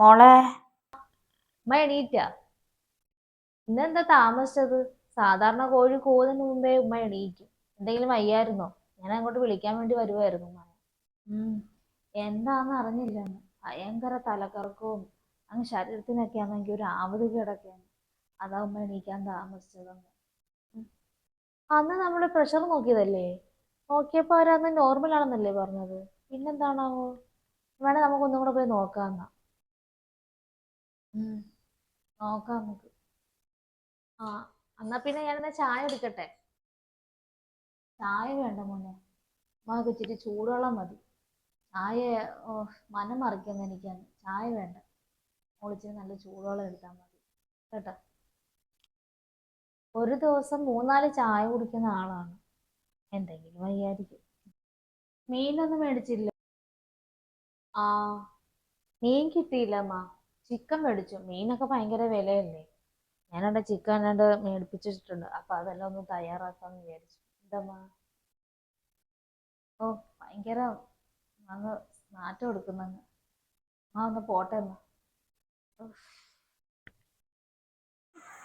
മോളെ? അമ്മ എണീറ്റ? ഇന്നെന്താ താമസിച്ചത്? സാധാരണ കോഴി കൂവുന്നതിന് മുമ്പേ ഉമ്മ എണീക്കും. എന്തെങ്കിലും വയ്യായിരുന്നോ? ഞാൻ അങ്ങോട്ട് വിളിക്കാൻ വേണ്ടി വരുമായിരുന്നു ഉം. എന്താന്ന് അറിഞ്ഞില്ല. ഭയങ്കര തലകറക്കവും അങ്ങ് ശരീരത്തിനൊക്കെ ആണെങ്കിൽ ഒരു ആവതി കിടക്കാണ് അതാ ഉമ്മ എണീക്കാൻ താമസിച്ചതെന്ന് അന്ന്. നമ്മൾ പ്രഷർ നോക്കിയതല്ലേ? നോക്കിയപ്പോൾ അവരന്ന് നോർമൽ ആണെന്നല്ലേ പറഞ്ഞത്. പിന്നെന്താണാവോ? വേണേ നമുക്കൊന്നും കൂടെ പോയി നോക്കാമെന്നാ ഉം. നോക്കാം നമുക്ക്. ആ എന്നാ പിന്നെ ഞാനെന്നാ ചായ എടുക്കട്ടെ? ചായ വേണ്ട മോനെ. അമ്മയ്ക്ക് ഇച്ചിരി ചൂടുവെള്ളം മതി. ചായ ഓ, മനം മറിക്കുന്ന എനിക്കാണ്. ചായ വേണ്ട. മോളിച്ചിരി നല്ല ചൂടുവെള്ളം എടുത്താൽ മതി. കേട്ടോ? ഒരു ദിവസം മൂന്നാൽ ചായ കുടിക്കുന്ന ആളാണ്. എന്തെങ്കിലും വയ്യായിരിക്കും. മീനൊന്നും മേടിച്ചില്ല. ആ മീൻ കിട്ടിയില്ല അമ്മ ചിക്കൻ മേടിച്ചു. മീനൊക്കെ ഭയങ്കര വിലയല്ലേ? ഞാനവിടെ ചിക്കൻ രണ്ട് മേടിപ്പിച്ചിട്ടുണ്ട് അപ്പൊ അതെല്ലാം ഒന്ന് തയ്യാറാക്കാന്ന് വിചാരിച്ചു. എന്താ ഓ ഭയങ്കര അങ്ങ് നാറ്റം എടുക്കുന്നങ്ങ് ആ ഒന്ന് പോട്ടെ എന്നാ.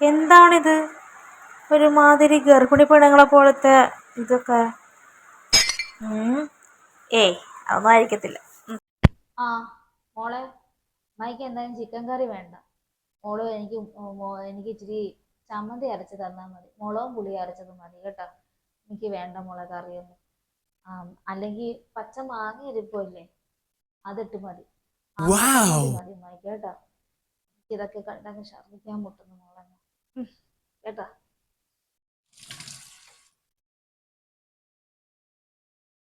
എന്താണിത്? ഒരുമാതിരി ഗർഭിണി പെണ്ണുങ്ങളെ പോലത്തെ ഇതൊക്കെ. ഏയ് അതൊന്നും ആയിരിക്കത്തില്ല. ആ മോളെ. അമ്മായിക്ക് എന്തായാലും ചിക്കൻ കറി വേണ്ട. മോൾ എനിക്ക് എനിക്ക് ഇച്ചിരി ചമ്മന്തി അരച്ച് തന്നാൽ മതി. മുളകും പുളി അരച്ചത് മതി കേട്ടോ. എനിക്ക് വേണ്ട മുളക് കറിയൊന്നും. ആ അല്ലെങ്കിൽ പച്ച മാങ്ങ ഇരിപ്പില്ലേ അതിട്ട് മതി. മതി അമ്മായിക്ക് കേട്ടോ. എനിക്ക് ഇതൊക്കെ കണ്ടങ്ങ് ഛർദ്ദിക്കാൻ മുട്ടുന്നു മോളെ. കേട്ടോ?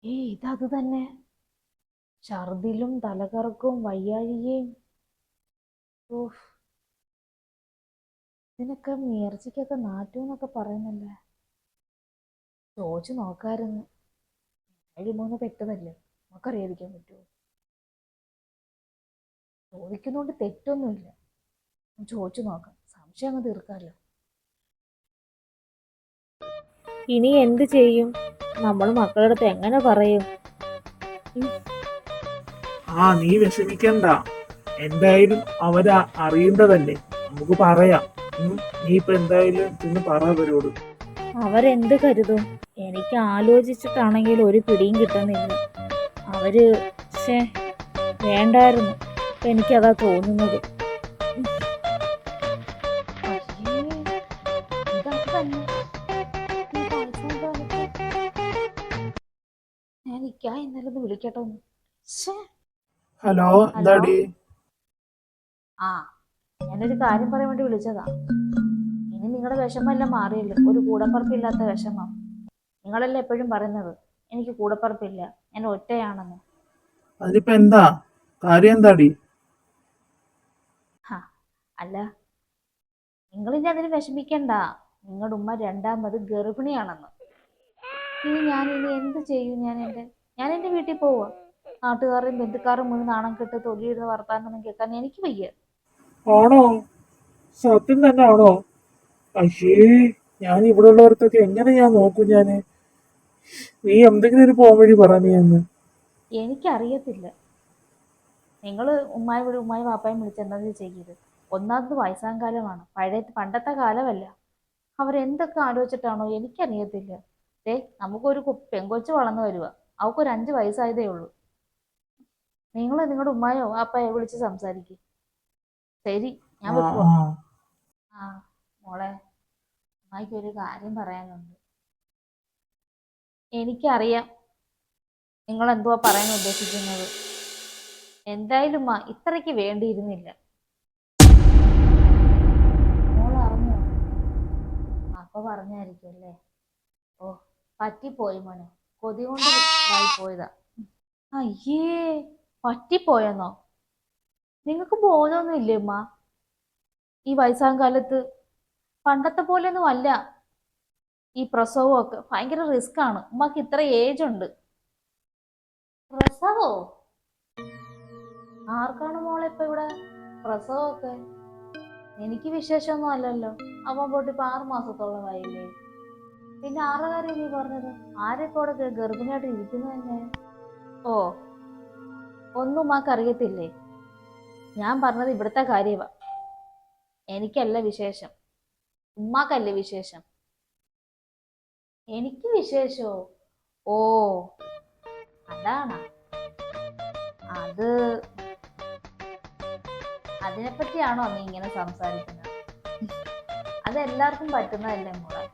ഏയ് ഇതത് തന്നെ. ഛർദിലും തലകറക്കവും വയ്യാഴികയും ഓഹ് ഇതിനൊക്കെ നേർച്ചയ്ക്കൊക്കെ നാറ്റു എന്നൊക്കെ പറയുന്നല്ലേ? ചോദിച്ചു നോക്കായിരുന്നു മൂന്ന് പെട്ടതല്ലേ? നമുക്കറിയാതിരിക്കാൻ പറ്റുമോ ചോദിക്കുന്നോണ്ട് തെറ്റൊന്നുമില്ല. ഒന്ന് ചോദിച്ചു നോക്കാം. സംശയം അങ്ങ് തീർക്കാമല്ലോ ഇനി എന്ത് ചെയ്യും? നമ്മൾ മക്കളുടെ അടുത്ത് എങ്ങനെ പറയും? ആ നീ വിഷമിക്കണ്ട. എന്തായാലും അവർ അറിയേണ്ടതല്ലേ? നമുക്ക് പറയാം. നീ ഇപ്പൊ എന്തായാലും ഇന്ന് പറ അവരോട്. അവരെന്ത് കരുതും? എനിക്ക് ആലോചിച്ചിട്ടാണെങ്കിൽ ഒരു പിടിയും കിട്ടുന്നില്ല. അവർ പക്ഷേ വേണ്ടായിരുന്നു. എനിക്കതാ തോന്നുന്നത്. ഞാൻ ഇന്നലെ വിളിക്കട്ടോ. ഹലോ എന്താടി? ആ ഞാനൊരു കാര്യം പറയാൻ വേണ്ടി വിളിച്ചതാ. ഇനി നിങ്ങളുടെ വിഷമമെല്ലാം മാറിയല്ലോ? ഒരു കൂടപ്പറപ്പില്ലാത്ത വിഷമം. നിങ്ങളല്ലേ എപ്പോഴും പറയുന്നത് എനിക്ക് കൂടപ്പറപ്പില്ല ഞാൻ ഒറ്റയാണെന്ന്. അതിപ്പോ എന്താ? കാര്യം എന്താടി? അല്ല നിങ്ങളിനി അതിന് വിഷമിക്കണ്ട. നിങ്ങളുടെ ഉമ്മ രണ്ടാമത് ഗർഭിണിയാണെന്ന്. ഇനി ഞാൻ ഇനി എന്ത് ചെയ്യും? ഞാൻ എന്റെ ഞാൻ എന്റെ വീട്ടിൽ പോവാ. നാട്ടുകാരും ബന്ധുക്കാരും മുഴുവൻ നാണം കെട്ട് തൊലിയിരുന്ന് വർത്താനം കേൾക്കാൻ എനിക്ക് വയ്യ. ആണോ? സത്യം തന്നെ ആണോ? അയ്യേ ഞാൻ ഇവിടെ ഉള്ളവർക്കൊക്കെ എങ്ങനെ ഞാൻ നോക്കും ഞാൻ? നീ എന്തെങ്കിലും ഒരു പോകാൻ വഴി പറ എന്ന് എനിക്കറിയത്തില്ല. നിങ്ങൾ ഉമ്മായി വിളി ഉമ്മായി വാപ്പായും വിളിച്ചെന്നത് ചെയ്യരുത്. ഒന്നാമത് വയസ്സാം കാലമാണ്. പഴയ പണ്ടത്തെ കാലമല്ല. അവരെന്തൊക്കെ ആലോചിച്ചിട്ടാണോ എനിക്കറിയത്തില്ല. ഏ നമുക്കൊരു പെങ്കൊച്ച് വളർന്നു വരുക അവൾക്കൊരു അഞ്ച് വയസ്സായതേ ഉള്ളൂ. നിങ്ങൾ നിങ്ങളുടെ ഉമ്മായോ വാപ്പായോ വിളിച്ച് സംസാരിക്കും. ശരി ഞാൻ ആ, വെക്കുവാ ആ. മോളെ അമ്മായിക്ക് ഒരു കാര്യം പറയാനുണ്ട്. എനിക്കറിയാം നിങ്ങൾ എന്തുവാ പറയാൻ ഉദ്ദേശിക്കുന്നത്. എന്തായാലും മാ ഇത്രയ്ക്ക് വേണ്ടിയിരുന്നില്ല. മോൾ അറിഞ്ഞോ? അപ്പൊ പറഞ്ഞായിരിക്കും അല്ലേ? ഓ പറ്റിപ്പോയി മോനെ. കൊതി കൊണ്ട് പോയതാ. അയ്യേ പറ്റിപ്പോയെന്നോ? നിങ്ങൾക്ക് ബോധമൊന്നും ഇല്ലേ ഉമ്മ? ഈ വയസ്സാം കാലത്ത് പണ്ടത്തെ പോലെയൊന്നും അല്ല. ഈ പ്രസവമൊക്കെ ഭയങ്കര റിസ്ക് ആണ്. ഉമ്മക്ക് ഇത്ര ഏജ് ഉണ്ട്. പ്രസവോ? ആർക്കാണ് മോളെ ഇപ്പൊ ഇവിടെ പ്രസവമൊക്കെ? എനിക്ക് വിശേഷമൊന്നും അല്ലല്ലോ. അവൻ പോട്ട് ഇപ്പൊ ആറു മാസത്തോളമായില്ലേ പിന്നെ ആറ് കാര്യം നീ പറഞ്ഞത്? ആരൊക്കെ അവിടെ ഗർഭിണിയായിട്ട് ഇരിക്കുന്നു തന്നെ? ഓ ഒന്നും ഉമ്മാക്ക് അറിയത്തില്ലേ? ഞാൻ പറഞ്ഞത് ഇവിടുത്തെ കാര്യമാ എനിക്കല്ല വിശേഷം. ഉമ്മാക്കല്ല വിശേഷം? എനിക്ക് വിശേഷോ? ഓ അതാണ്. അത് അതിനെപ്പറ്റിയാണോ നീ ഇങ്ങനെ സംസാരിക്കുന്നത്? അത് എല്ലാവർക്കും പറ്റുന്നതല്ലേ മോളെ?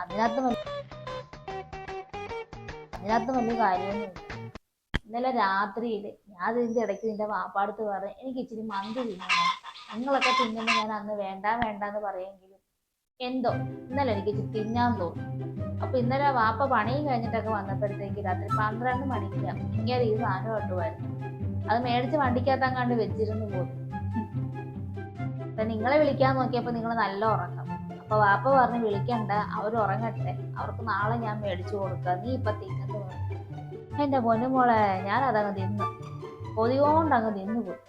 അതിനകത്ത് അതിനകത്ത് വലിയ കാര്യമൊന്നുമില്ല. ഇന്നലെ രാത്രിയിൽ ഞാൻ ഇതിന്റെ ഇടയ്ക്ക് നിന്റെ വാപ്പാടുത്ത് പറഞ്ഞു എനിക്ക് ഇച്ചിരി മന്തി തിന്നണം. നിങ്ങളൊക്കെ തിന്നുമ്പോൾ ഞാൻ അന്ന് വേണ്ട വേണ്ട എന്ന് പറയുമെങ്കിലും എന്തോ ഇന്നലെ എനിക്ക് ഇച്ചിരി തിന്നാൻ തോന്നി. അപ്പൊ ഇന്നലെ വാപ്പ പണിയും കഴിഞ്ഞിട്ടൊക്കെ വന്നപ്പോഴത്തേക്ക് രാത്രി പന്ത്രണ്ട് മണിക്ക് ഇങ്ങനെ ഈ സാധനം കൊണ്ടുപോയിരുന്നു അത് മേടിച്ച് വണ്ടിക്കകത്താൻ കണ്ട് വെച്ചിരുന്നു പോയി. അപ്പൊ നിങ്ങളെ വിളിക്കാൻ നോക്കിയപ്പോ നിങ്ങൾ നല്ല ഉറക്കം. അപ്പൊ വാപ്പ പറഞ്ഞ് വിളിക്കണ്ട അവർ ഉറങ്ങട്ടെ. അവർക്ക് നാളെ ഞാൻ മേടിച്ചു കൊടുക്കാം. നീ ഇപ്പൊ പറഞ്ഞു എന്റെ പൊന്നുമോളെ ഞാൻ അതങ്ങ് തിന്നു. കൊതികൊണ്ട് അങ്ങ് നിന്നുപോയി.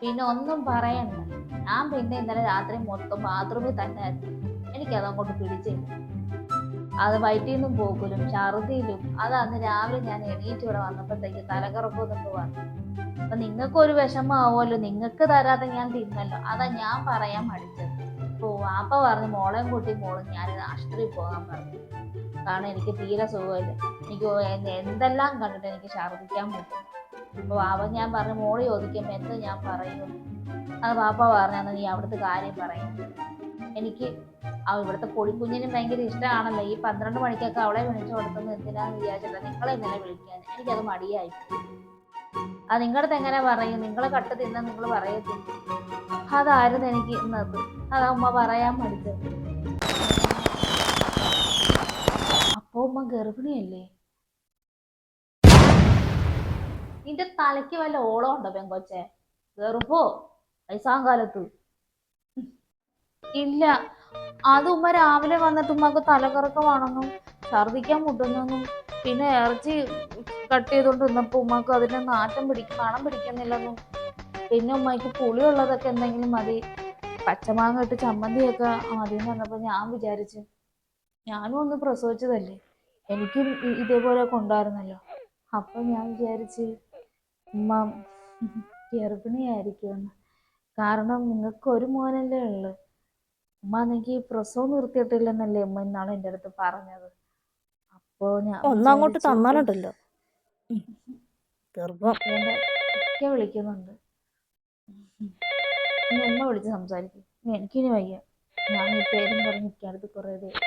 പിന്നെ ഒന്നും പറയണ്ട. ഞാൻ പിന്നെ ഇന്നലെ രാത്രി മൊത്തം ബാത്റൂമിൽ തന്നെ ആയിരുന്നു. എനിക്കത് അങ്ങോട്ട് പിടിച്ചില്ല. അത് വയറ്റിൽ നിന്നും പോക്കലും ഛർദിയിലും അത് അന്ന് രാവിലെ ഞാൻ എണീറ്റ് ഇവിടെ വന്നപ്പോഴത്തേക്ക് തലകറക്കം എന്നൊക്കെ പറഞ്ഞു അപ്പൊ നിങ്ങൾക്ക് ഒരു വിഷമാവുമല്ലോ നിങ്ങൾക്ക് തരാതെ ഞാൻ തിന്നല്ലോ. അതാ ഞാൻ പറയാൻ മടിച്ചത്. ഓ വാപ്പ പറഞ്ഞു മോളെയും കൂട്ടി മോളും ഞാൻ ആശുപത്രിയിൽ പോകാൻ പറഞ്ഞു. കാരണം എനിക്ക് തീരെ സുഖമില്ല. എനിക്ക് എന്തെല്ലാം കണ്ടിട്ട് എനിക്ക് ഛർദിക്കാൻ പറ്റും അപ്പൊ വാപ്പ ഞാൻ പറഞ്ഞു മോൾ ചോദിക്കുമ്പോ എന്ത് ഞാൻ പറയുന്നു അത് വാപ്പ പറഞ്ഞാന്ന് നീ അവിടുത്തെ കാര്യം പറയും. എനിക്ക് ആ ഇവിടുത്തെ പൊടിക്കുഞ്ഞിനും ഭയങ്കര ഇഷ്ടമാണല്ലോ ഈ പന്ത്രണ്ട് മണിക്കൊക്കെ അവളെ വിളിച്ചു കൊടുക്കുന്നത് എന്തിനാന്ന് വിചാരിച്ചില്ല നിങ്ങളെ ഇന്നലെ വിളിക്കാൻ. എനിക്കത് മടിയായി. അത് നിങ്ങളുടെ അടുത്ത് എങ്ങനെ പറയും? നിങ്ങളെ കട്ട് തിന്ന നിങ്ങൾ പറയത്തില്ല? അതായിരുന്നു എനിക്ക് ഇന്നത്. അതാ അമ്മ പറയാൻ മടിച്ചത്. അപ്പോ ഉമ്മ ഗർഭിണിയല്ലേ? നിന്റെ തലയ്ക്ക് വല്ല ഓളം ഉണ്ടോ പെങ്കൊച്ചെ? കേറുമ്പോ വയസ്സാം കാലത്ത് ഇല്ല. അത് ഉമ്മ രാവിലെ വന്നിട്ട് ഉമ്മക്ക് തലകറക്കമാണെന്നും ഛർദിക്കാൻ മുട്ടുന്നെന്നും പിന്നെ ഇറച്ചി കട്ട് ചെയ്തുകൊണ്ട് നിന്നപ്പോൾ ഉമ്മക്ക് അതിന്റെ നാറ്റം പിടിക്കും മണം പിടിക്കുന്നില്ലെന്നും പിന്നെ ഉമ്മയ്ക്ക് പുളിയുള്ളതൊക്കെ എന്തെങ്കിലും മതി. പച്ചമാങ്ങ ഇട്ട് ചമ്മന്തിയൊക്കെ മതി എന്ന് പറഞ്ഞപ്പോ ഞാൻ വിചാരിച്ചു ഞാനും ഒന്ന് പ്രസവിച്ചതല്ലേ? എനിക്കും ഇതേപോലെ ഉണ്ടായിരുന്നല്ലോ അപ്പൊ ഞാൻ വിചാരിച്ച് ഉമ്മ ഗർഭിണിയായിരിക്കുമെന്ന് കാരണം നിങ്ങൾക്ക് ഒരു മോനല്ലേ ഉള്ളു. ഉമ്മ എനിക്ക് പ്രസവം നിർത്തിയിട്ടില്ലെന്നല്ലേ ഉമ്മ എന്നാണ് എന്റെ അടുത്ത് പറഞ്ഞത്. അപ്പോ ഞാൻ ഒന്നങ്ങോട്ട് തന്നാലുണ്ടല്ലോ ഒക്കെ വിളിക്കുന്നുണ്ട്. ഇനി ഉമ്മ വിളിച്ച് സംസാരിക്കും. എനിക്കിനി വയ്യ. ഞാൻ ഈ പേരും പറഞ്ഞ് ഇക്കടുത്ത് കുറേ ദേഷ്യം.